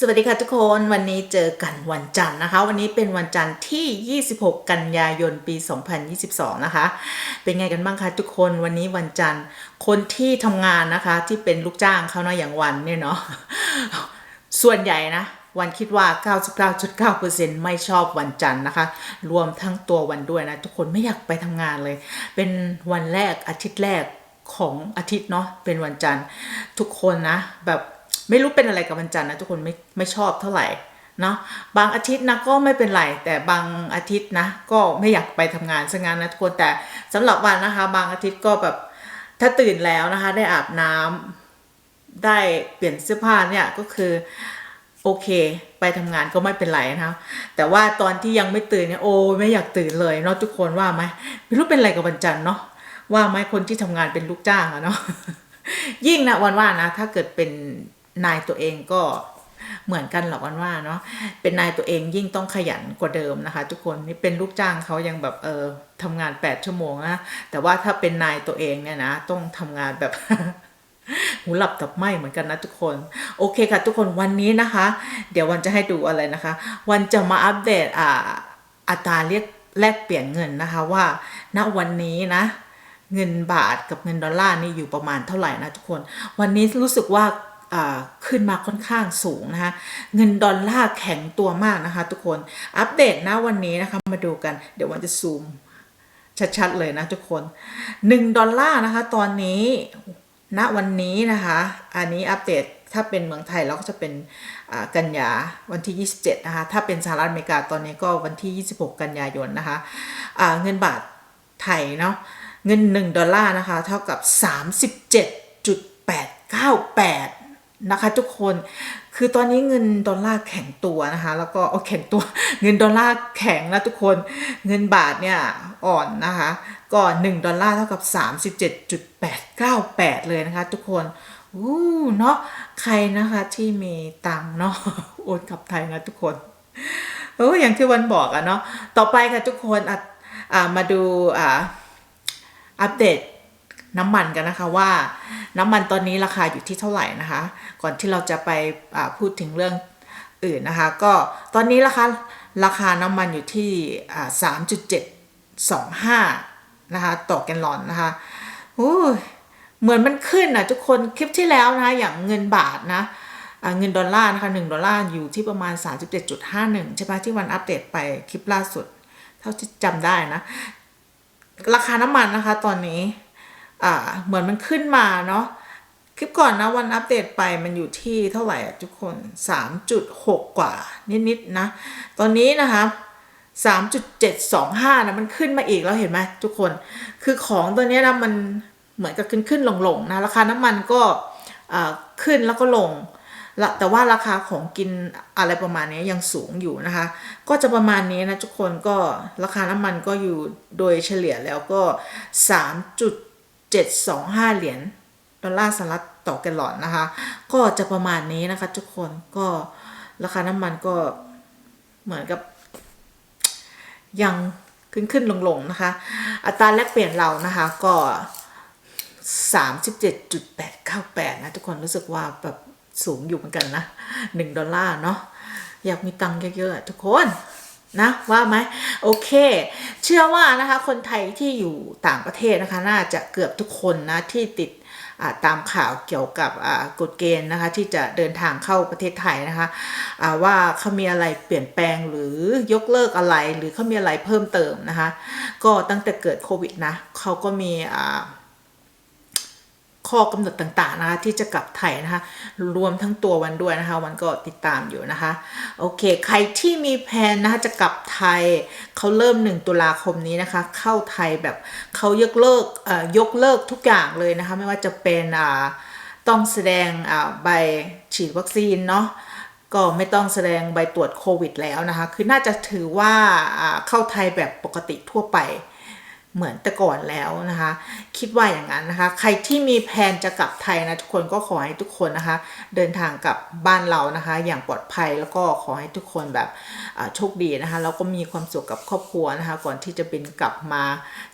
สวัสดีค่ะทุกคนวันนี้เจอกันวันจันทร์นะคะ วันนี้เป็นวันจันทร์ที่ 26 กันยายนปี 2022 นะคะ เป็นไงกันบ้างคะทุกคนวันนี้วันจันทร์คนที่ทำงานนะคะที่เป็นลูกจ้างเขาเนาะอย่างวันเนี่ยเนาะส่วนใหญ่นะ วันคิดว่า 99.9%ไม่ชอบวันจันทร์นะคะ รวมทั้งตัววันด้วยนะ ทุกคนไม่อยากไปทำงานเลย เป็นวันแรกอาทิตย์แรกของอาทิตย์เนาะเป็นวันจันทร์ทุกคนนะแบบ ไม่รู้เป็นอะไรกับวันจันทร์นะทุกคนไม่ไม่ชอบเท่าไหร่เนาะบางอาทิตย์นะก็ไม่เป็นไร แต่บางอาทิตย์นะ ก็ไม่อยากไปทำงานซะงั้นนะทุกคนแต่สำหรับวันนะคะ บางอาทิตย์ก็แบบถ้าตื่นแล้วนะคะ ได้อาบน้ำได้เปลี่ยนเสื้อผ้าเนี่ยก็คือโอเค ไปทำงานก็ไม่เป็นไรนะคะแต่ว่าตอนที่ยังไม่ตื่นเนี่ยโอ้ไม่อยากตื่นเลยเนาะทุกคนว่าไหมไม่รู้เป็นอะไรกับวันจันทร์เนาะว่าไหมคนที่ทำงานเป็นลูกจ้างอะเนาะยิ่งนะวันว่านะถ้าเกิดเป็น นายตัวเองก็เหมือนกันหรอกวันว่าเนาะเป็นนายตัวเองยิ่งต้องขยันกว่าเดิมนะคะ ทุกคนนี่เป็นลูกจ้างเขายังแบบเออทำงาน 8 ชั่วโมงนะแต่ว่าถ้าเป็นนายตัวเองเนี่ยนะต้องทำงานแบบหูหลับตับไหมเหมือนกันนะทุกคน โอเคค่ะ ทุกคนวันนี้นะคะ เดี๋ยววันจะให้ดูอะไรนะคะ วันจะมาอัปเดตอ่าอัตราเรียกแลกเปลี่ยนเงินนะคะว่าณวันนี้นะ เงินบาทกับเงินดอลลาร์นี่อยู่ประมาณเท่าไหร่นะทุกคน วันนี้รู้สึกว่า ขึ้นมาค่อนข้างสูงนะคะเงินดอลลาร์แข็งตัวมากนะคะทุกคนอัปเดตนะวันนี้นะคะมาดูกันเดี๋ยววันจะซูมชัดๆเลยนะทุกคน 1 ดอลลาร์นะคะตอนนี้ณวันนี้นะคะ อันนี้อัปเดตถ้าเป็นเมืองไทยเราก็จะเป็นกันยาวันที่ 27 นะคะ ถ้าเป็นสหรัฐอเมริกาตอนนี้ก็วันที่ 26 กันยายนนะคะอ่าเงินบาทไทยเนาะเงิน 1 ดอลลาร์นะคะ เท่ากับ 37.898 นะคะทุกคนคือตอนนี้เงินดอลลาร์แข็งตัวนะคะแล้วก็เอาแข็งตัวเงินดอลลาร์แข็งนะทุกคนเงินบาทเนี่ยอ่อนนะคะก็1ดอลลาร์เท่ากับ 37.898 เลยนะคะทุกคนอู้เนาะใครนะคะที่มีตังเนาะโอนกลับไทยนะทุกคนเอออย่างที่วันบอกอะเนาะต่อไปค่ะทุกคนอะอ่ามาดูอ่าอัปเดต น้ำมันกันนะคะว่าน้ำมันตอนนี้ราคาอยู่ที่เท่าไหร่นะคะ ก่อนที่เราจะไปพูดถึงเรื่องอื่นนะคะ ก็ตอนนี้ราคาราคาน้ำมันอยู่ที่สามจุดเจ็ดสองห้านะคะต่อแกลลอนนะคะโอ้เหมือนมันขึ้นนะทุกคนคลิปที่แล้วนะคะอย่างเงินบาทนะเงินดอลลาร์นะคะ1ดอลลาร์อยู่ที่ประมาณ 37.51 ใช่ปะที่วันอัปเดตไปคลิปล่าสุด เท่าที่จำได้นะ ราคาน้ำมันนะคะตอนนี้ อ่าเหมือนมันขึ้นมาเนาะคลิปก่อนนะวันอัปเดตไปมันอยู่ที่เท่าไหร่อะทุกคน 3.6 กว่า นิดๆนะ ตอนนี้นะคะ3.725นะมันขึ้นมาอีกแล้วเห็นไหมทุกคน คือของตัวนี้นะมันเหมือนกับขึ้นขึ้นลงลงๆนะราคาน้ำมันก็ขึ้นแล้วก็ลง แต่ว่าราคาของกินอะไรประมาณนี้ยังสูงอยู่นะคะ ก็จะประมาณนี้นะทุกคนก็ราคาน้ำมันก็อยู่โดยเฉลี่ยแล้วก็ 725 เหรียญดอลลาร์สหรัฐต่อแกลลอนนะคะ ก็จะประมาณนี้นะคะทุกคนก็ราคาน้ำมันก็เหมือนกับ ยังขึ้นขึ้นลงลงๆนะคะ อัตราแลกเปลี่ยนเรานะคะก็37.898นะทุกคนรู้สึกว่าแบบสูงอยู่เหมือนกันนะ1ดอลลาร์เนาะอยากมีตังค์เยอะๆทุกคน นะว่าไหมโอเค เชื่อว่านะคะคนไทยที่อยู่ต่างประเทศนะคะน่าจะเกือบทุกคนนะที่ติดตามข่าวเกี่ยวกับกฎเกณฑ์นะคะที่จะเดินทางเข้าประเทศไทยนะคะอ่าว่าเขามีอะไรเปลี่ยนแปลงหรือยกเลิกอะไรหรือเขามีอะไรเพิ่มเติมนะคะก็ตั้งแต่เกิดโควิดนะเขาก็มีอ่า ข้อกำหนดต่างๆนะคะที่จะกลับไทยนะคะรวมทั้งตัววันด้วยนะคะวันก็ติดตามอยู่นะคะโอเค ใครที่มีแผนนะคะจะกลับไทยเขาเริ่ม 1 ตุลาคมนี้นะคะ เข้าไทยแบบเขายกเลิกยกเลิกทุกอย่างเลยนะคะไม่ว่าจะเป็นต้องแสดงใบฉีดวัคซีนเนาะก็ไม่ต้องแสดงใบตรวจโควิดแล้วนะคะ คือน่าจะถือว่าเข้าไทยแบบปกติทั่วไป เหมือนแต่ก่อนแล้วนะคะ คิดว่าอย่างนั้นนะคะ ใครที่มีแผนจะกลับไทยนะทุกคนก็ขอให้ทุกคนนะคะ เดินทางกลับบ้านเรานะคะ อย่างปลอดภัยแล้วก็ขอให้ทุกคนแบบโชคดีนะคะแล้วก็มีความสุขกับครอบครัวนะคะ ก่อนที่จะบินกลับมา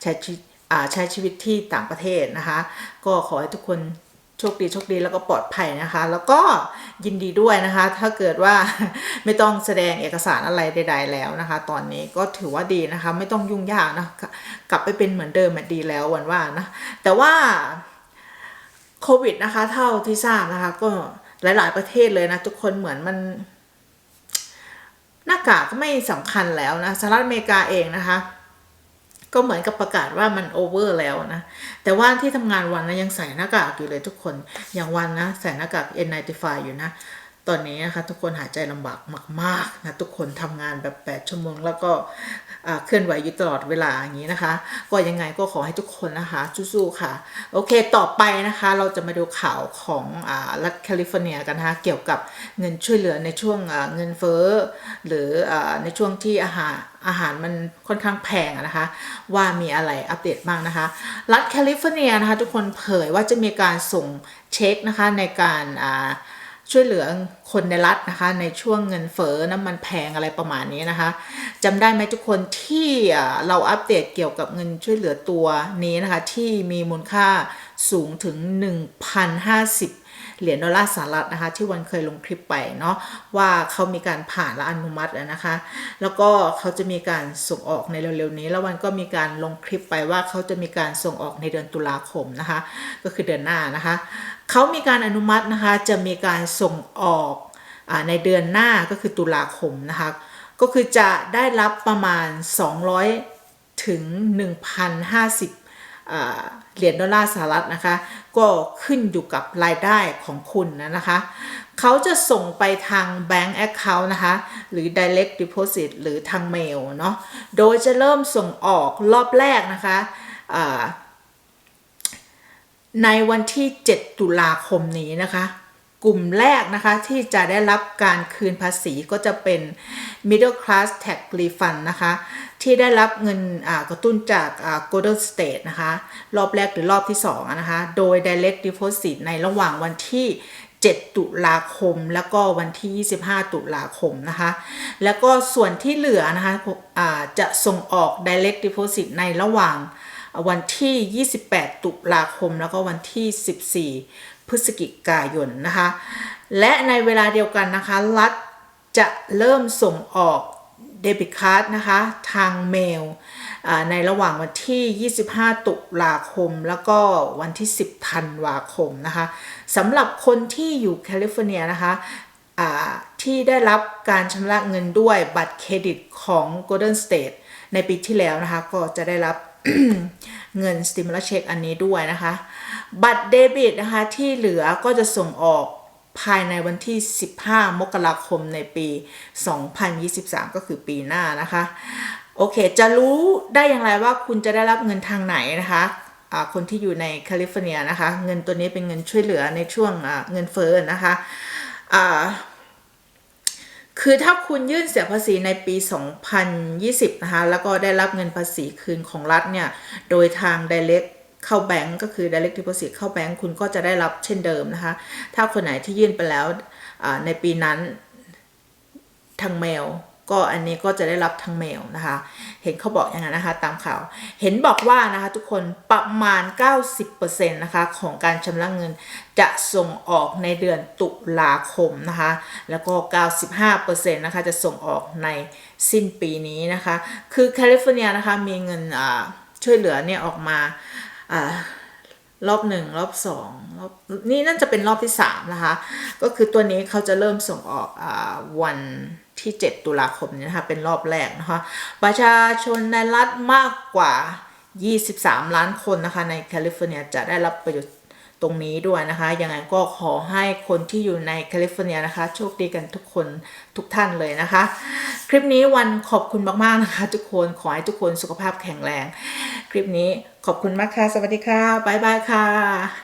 ใช้ชีวิตอ่าใช้ชีวิตที่ต่างประเทศนะคะ ก็ขอให้ทุกคน โชคดีโชคดีแล้วก็ปลอดภัยนะคะ แล้วก็ยินดีด้วยนะคะ ถ้าเกิดว่าไม่ต้องแสดงเอกสารอะไรใด ๆ แล้วนะคะ ตอนนี้ก็ถือว่าดีนะคะ ไม่ต้องยุ่งยากนะกลับไปเป็นเหมือนเดิมอะดีแล้ววันว่านะแต่ว่าโควิดนะคะ เท่าที่ทราบนะคะ ก็หลาย ๆประเทศเลยนะ ทุกคนเหมือนมันหน้ากากก็ไม่สำคัญแล้วนะสหรัฐอเมริกาเองนะคะ ก็เหมือนกับประกาศว่ามันโอเวอร์แล้วนะ แต่ว่าที่ทำงานวันนะยังใส่หน้ากากอยู่เลยทุกคน อย่างวันนะใส่หน้ากาก N95 อยู่นะ ตอนนี้นะคะทุกคนหายใจลำบากมากๆนะทุกคนทำงานแบบ 8 ชั่วโมง แล้วก็เคลื่อนไหวอยู่ตลอดเวลาอย่างนี้นะคะ ก็ยังไงก็ขอให้ทุกคนนะคะสู้ๆค่ะ โอเคต่อไปนะคะเราจะมาดูข่าวของอรัฐแคลิฟอร์เนียกันนะคะเกี่ยวกับเงินช่วยเหลือในช่วงเงินเฟ้อหรือในช่วงที่อาหารอาหารมันค่อนข้างแพงนะคะ ว่ามีอะไรอัปเดตบ้างนะคะ รัฐแคลิฟอร์เนียนะคะทุกคนเผยว่าจะมีการส่งเช็คนะคะในการอ่า ช่วยเหลือคนในรัฐนะคะ ในช่วงเงินเฟ้อน้ำมันแพงอะไรประมาณนี้นะคะจำได้ไหมทุกคนที่เราอัปเดตเกี่ยวกับเงินช่วยเหลือตัวนี้นะคะ ที่มีมูลค่าสูงถึง 1,050เหรียญดอลลาร์สหรัฐนะคะ ที่วันเคยลงคลิปไปเนาะว่าเขามีการผ่านและอนุมัติแล้วนะคะ แล้วก็เขาจะมีการส่งออกในเร็วๆนี้ แล้ววันก็มีการลงคลิปไปว่าเขาจะมีการส่งออกในเดือนตุลาคมนะคะ ก็คือเดือนหน้านะคะ เขามีการอนุมัตินะคะจะมีการส่งออกอในเดือนหน้าก็คือตุลาคมนะคะก็คือจะได้รับประมาณ 200 ถึง 1,050เหรียญดอลลาร์สหรัฐนะคะ ก็ขึ้นอยู่กับรายได้ของคุณนะนะคะเขาจะส่งไปทาง Bank Account นะคะ หรือ Direct Deposit หรือทางเมลเนาะโดยจะเริ่มส่งออกรอบแรกนะคะ ในวันที่ 7 ตุลาคมนี้นะคะ กลุ่มแรกนะคะที่จะได้รับการคืนภาษีก็จะเป็น middle class tax refund นะคะ ที่ได้รับเงินกระตุ้นจาก Golden State นะคะ รอบแรกหรือรอบที่2นะคะ โดย direct deposit ในระหว่างวันที่ 7 ตุลาคม แล้วก็วันที่ 25 ตุลาคมนะคะ แล้วก็ส่วนที่เหลือนะคะะจะส่งออก direct deposit ในระหว่าง วันที่ 28 ตุลาคมแล้วก็วันที่ 14 พฤศจิกายนนะคะ และในเวลาเดียวกันนะคะ รัฐจะเริ่มส่งออกเดบิตการ์ดนะคะ ทางเมลในระหว่างวันที่ 25 ตุลาคม แล้วก็วันที่ 10 ธันวาคมนะคะสำหรับคนที่อยู่แคลิฟอร์เนียนะคะที่ได้รับการชำระเงินด้วยบัตรเครดิตของ Golden State ในปีที่แล้วนะคะ ก็จะได้รับ เงิน stimulus check อันนี้ด้วยนะคะ บัตรเดบิตนะคะที่เหลือก็จะส่งออกภายในวันที่ 15 มกราคมในปี 2023 ก็คือปีหน้านะคะ โอเค จะรู้ได้อย่างไรว่าคุณจะได้รับเงินทางไหนนะคะะคนที่อยู่ในแคลิฟอร์เนียนะคะ เงินตัวนี้เป็นเงินช่วยเหลือในช่วงเงินเฟ้อนะคะะ คือถ้าคุณยื่นเสียภาษีในปี 2020 นะคะ แล้วก็ได้รับเงินภาษีคืนของรัฐเนี่ย โดยทาง direct เข้าแบงก์ก็คือ direct deposit เข้าแบงก์คุณก็จะได้รับเช่นเดิมนะคะ ถ้าคนไหนที่ยื่นไปแล้วในปีนั้นทางเมล ก็อันนี้ก็จะได้รับทางเมลนะคะ เห็นเขาบอกอย่างนั้นนะคะตามข่าว เห็นบอกว่านะคะทุกคนประมาณ 90%นะคะของการชำระเงินจะส่งออกในเดือนตุลาคมนะคะ แล้วก็ 95%นะคะจะส่งออกในสิ้นปีนี้นะคะ คือแคลิฟอร์เนียนะคะมีเงินช่วยเหลือเนี่ยออกมาอ่ารอบหนึ่งรอบสองรอบนี่น่าจะเป็นรอบที่สามนะคะ ก็คือตัวนี้เขาจะเริ่มส่งออกอวัน ที่ 7 ตุลาคมนี้นะคะเป็นรอบแรกนะคะประชาชนในรัฐมากกว่า 23 ล้านคนนะคะในแคลิฟอร์เนียจะได้รับประโยชน์ตรงนี้ด้วยนะคะ ยังไงก็ขอให้คนที่อยู่ในแคลิฟอร์เนียนะคะ โชคดีกันทุกคนทุกท่านเลยนะคะ คลิปนี้วันขอบคุณมากๆนะคะ ทุกคนขอให้ทุกคนสุขภาพแข็งแรง คลิปนี้ขอบคุณมากค่ะ สวัสดีค่ะ บ๊ายบายค่ะ